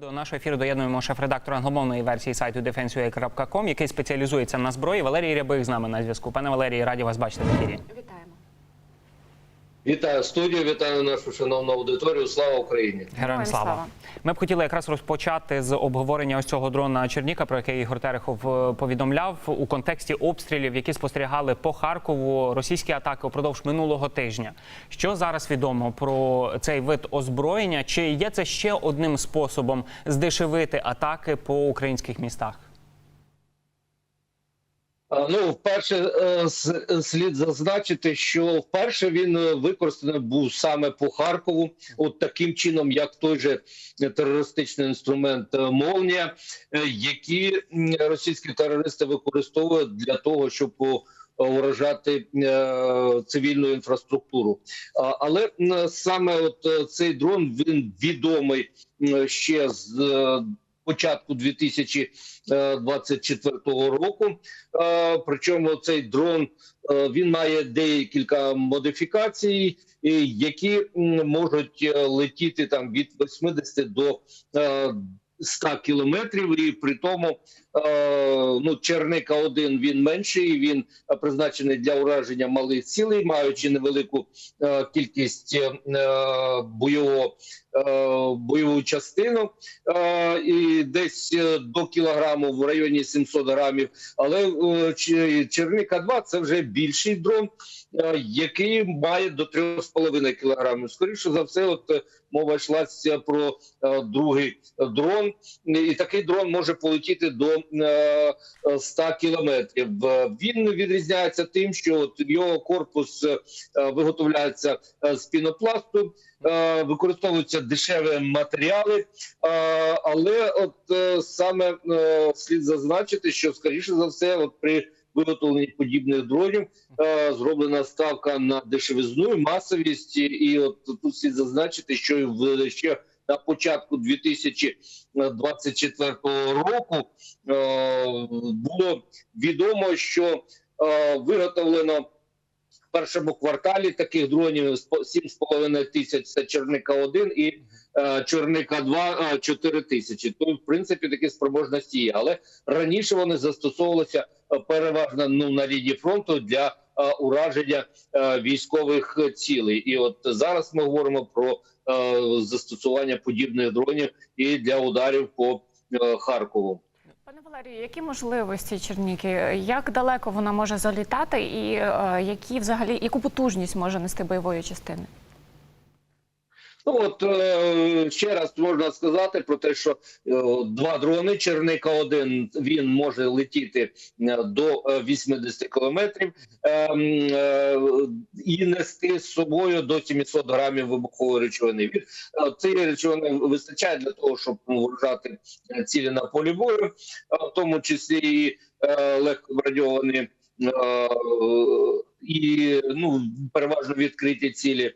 До нашого ефіру доєднуємо шеф-редактора англомовної версії сайту defense.ua.com, який спеціалізується на зброї. Валерій Рябих з нами на зв'язку. Пане Валерій, раді вас бачити в ефірі. Вітаємо. Вітаю студію, вітаю нашу шановну аудиторію. Слава Україні! Героям слава. Ми б хотіли якраз розпочати з обговорення ось цього дрона Черніка, про який Ігор Терехов е, повідомляв у контексті обстрілів, які спостерігали по Харкову російські атаки упродовж минулого тижня. Що зараз відомо про цей вид озброєння? Чи є це ще одним способом здешевити атаки по українських містах? А, Ну, вперше е, слід зазначити, що вперше він е, використаний був саме по Харкову, от таким чином, як той же терористичний інструмент е, Молнія, е, які російські терористи використовують для того, щоб уражати е, цивільну інфраструктуру. Але саме от е, цей дрон він відомий ще з е, початку 2024 року. Е, Причому цей дрон е, він має декілька модифікацій, які можуть е, летіти там від 80 до е, 100 кілометрів, і при тому е, ну Черника 1 він менший. Він призначений для ураження малих цілей, маючи невелику е, кількість е, бойового бойову частину і десь до кілограму в районі 700 грамів. Але Черника 2 це вже більший дрон, який має до 3,5 кілограмів. Скоріше за все, от е, мова йшлася про е, другий дрон, і такий дрон може полетіти до е, 100 кілометрів. Е, Він відрізняється тим, що от його корпус е, виготовляється е, з пінопласту. е, Використовуються дешеві матеріали, е, але от е, саме е, слід зазначити, що скоріше за все, от при виготовленні подібних дронів. Е, зроблена ставка на дешевизну і масовість, і- от тут слід зазначити, що ще на початку 2024 року е, було відомо, що е, виготовлено першому кварталі таких дронів спо- 7,5 тисяч це Черника 1 і е, Черника 2 е, 4 тисячі. То в принципі такі спроможності є. Але раніше вони застосовувалися е, переважно ну на лінії фронту для е, ураження е, військових цілей. І от зараз ми говоримо про е, застосування подібних дронів і для ударів по е, Харкову. Пане Валерію, які можливості Черніки? Як далеко вона може залітати, і е, які взагалі яку потужність може нести бойової частини? Ну от е, ще раз можна сказати про те, що е, два дрони Черника 1 він може летіти е, до е, 80 кілометрів і нести з собою до 700 грамів вибухової речовини. Він цієї речовини вистачає для того, щоб вражати цілі на полі бою, в тому числі і е, легко броньовані. е, І ну переважно відкриті цілі.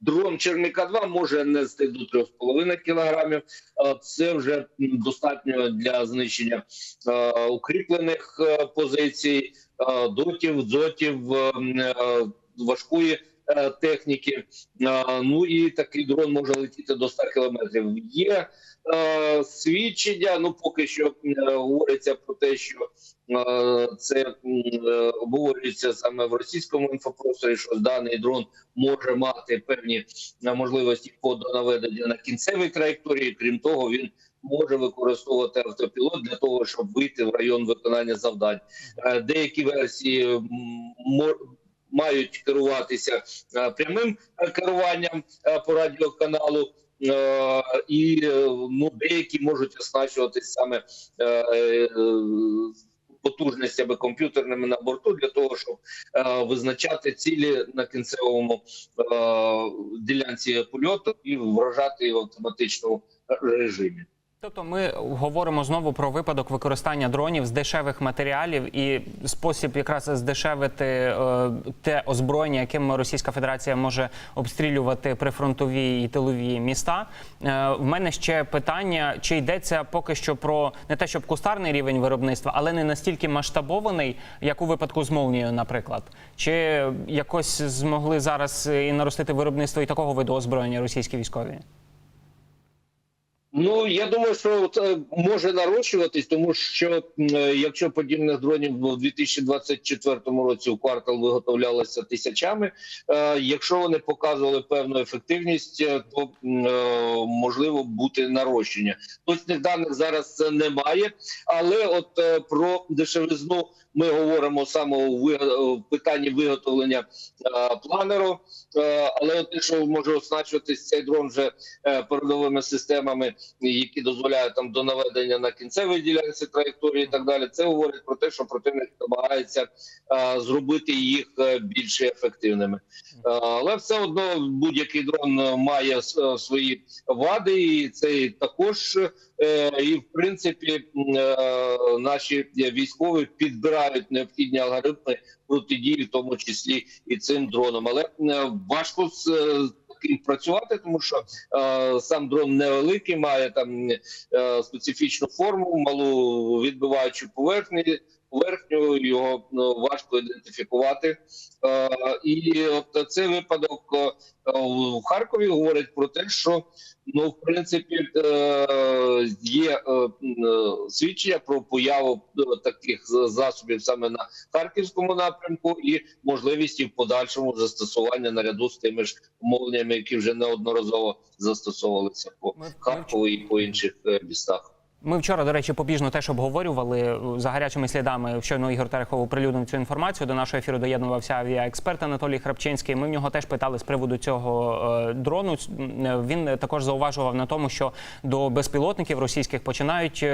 Дрон Черника 2 може нести до 3,5 кілограмів. А Це вже достатньо для знищення е, укріплених е, позицій, е, дотів, дзотів, е, е, важкої е, техніки. Е, Ну і такий дрон може летіти до 100 кілометрів. Є е, свідчення. Ну поки що е, говориться про те, що е, це е, обговорюється саме в російському інфопросторі, що даний дрон може мати певні е, можливості по наведення на кінцевій траєкторії. Крім того, він може використовувати автопілот для того, щоб вийти в район виконання завдань. Е, Деякі версії мають керуватися е, прямим е, керуванням е, по радіоканалу. І ну деякі можуть оснащуватись саме потужностями комп'ютерними на борту для того, щоб визначати цілі на кінцевому ділянці польоту і вражати в автоматичному режимі. Тобто ми говоримо знову про випадок використання дронів з дешевих матеріалів і спосіб якраз здешевити е, те озброєння, яким Російська Федерація може обстрілювати прифронтові і тилові міста. Е, в мене ще питання: чи йдеться поки що про не те, щоб кустарний рівень виробництва, але не настільки масштабований, як у випадку з молнією, наприклад, чи якось змогли зараз і наростити виробництво і такого виду озброєння російські військові? Ну я думаю, що це може нарощуватись, тому що е, якщо подібних дронів в 2024 році в квартал виготовлялося тисячами, е, якщо вони показували певну ефективність, е, то можливо бути нарощення. Точних даних зараз немає, але от про дешевизну ми говоримо саме у питанні виготовлення е, планеру. Е, Але те, що може оснащуватись цей дрон вже е, передовими системами, які дозволяють там до наведення на кінцевій ділянці траєкторії, і так далі, це говорить про те, що противник намагається зробити їх більш ефективними. Але все одно будь-який дрон має свої вади, і це також. І в принципі наші військові підбирають необхідні алгоритми протидії, в тому числі і цим дроном. Але е, важко з е, таким працювати, тому що е, сам дрон невеликий, має там е, специфічну форму, малу відбиваючу поверхню. Поверхню його ну, важко ідентифікувати, е, і от цей випадок е, в Харкові говорить про те, що ну в принципі е, є свідчення про появу таких засобів саме на харківському напрямку, і можливість і в подальшому застосування наряду з тими ж мовленнями, які вже неодноразово застосовувалися по Харкову і по інших містах. Ми вчора, до речі, побіжно теж обговорювали е, за гарячими слідами. Щойно Ігор Терехов оприлюднив цю інформацію. До нашого ефіру доєднувався авіаексперт Анатолій Храпчинський. Ми в нього теж питали з приводу цього е, дрону. Е, Він також зауважував на тому, що до безпілотників російських починають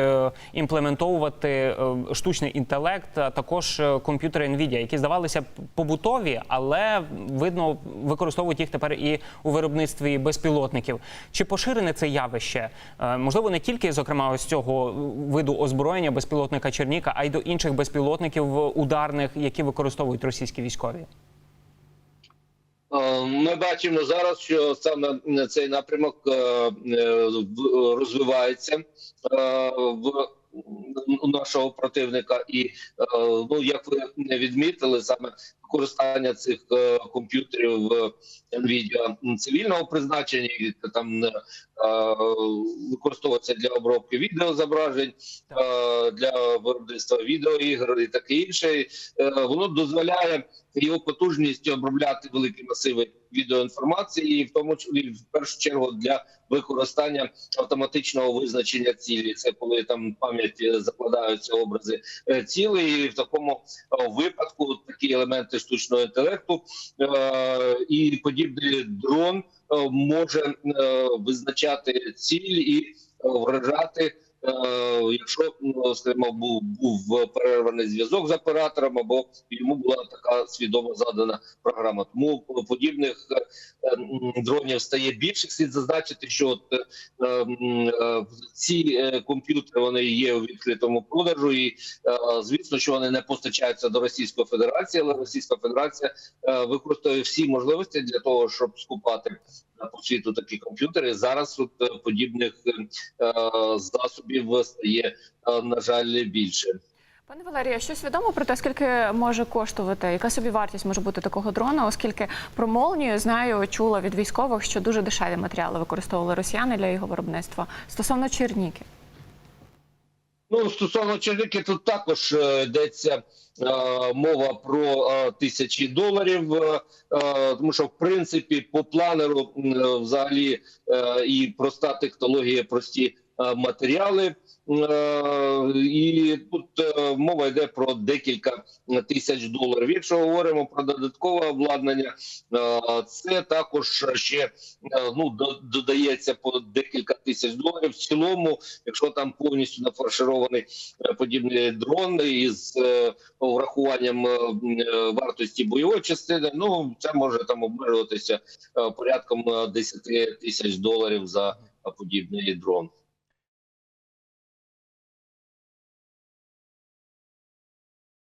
імплементовувати штучний інтелект, а також комп'ютери Nvidia, які здавалися побутові, але видно використовують їх тепер і у виробництві безпілотників. Чи поширене це явище? Можливо, не тільки зокрема ось цього виду озброєння безпілотника Черніка, а й до інших безпілотників ударних, які використовують російські військові. Е, Ми бачимо зараз, що саме цей напрямок е, е, розвивається е, в нашого противника, і е, ну як ви відмітили, саме використання цих е, комп'ютерів в NVIDIA цивільного призначення, які там е, використовуються для обробки відеозображень, е, для виробництва відеоігр і таке інше. Воно дозволяє його потужність обробляти великі масиви відеоінформації, і в тому числі в першу чергу для використання автоматичного визначення цілі. Це коли там пам'ять закладаються образи цілей, і в такому випадку такі елементи штучного інтелекту е, і подібний дрон е, може е, визначати ціль і вражати. Е, Якщо ну, скажімо, був був перерваний зв'язок з оператором, або йому була така свідомо задана програма, тому подібних е, дронів стає більше. Слід зазначити, що от, е, е, ці е, комп'ютери вони є у відкритому продажу, і е, звісно, що вони не постачаються до Російської Федерації, але Російська Федерація е, використовує всі можливості для того, щоб скупати е, по світу такі комп'ютери. Зараз от е, подібних е, засобів стає е, на жаль більше. Пане Валерія, щось відомо про те, скільки може коштувати, яка собі вартість може бути такого дрона, оскільки про молнію знаю, чула від військових, що дуже дешеві матеріали використовували росіяни для його виробництва. Стосовно Черніки. Ну стосовно Черники, тут також е, йдеться е, мова про е, тисячі доларів, е, е, тому що в принципі по планеру е, взагалі і проста технологія, прості матеріали. Е, І тут е, мова йде про декілька тисяч доларів. Якщо говоримо про додаткове обладнання, е, це також ще е, ну додається по декілька тисяч доларів. В цілому, якщо там повністю нафарширований е, подібний дрон із е, врахуванням е, е, вартості бойової частини, ну це може там обмежуватися е, порядком е, 10 тисяч доларів за е, подібний дрон.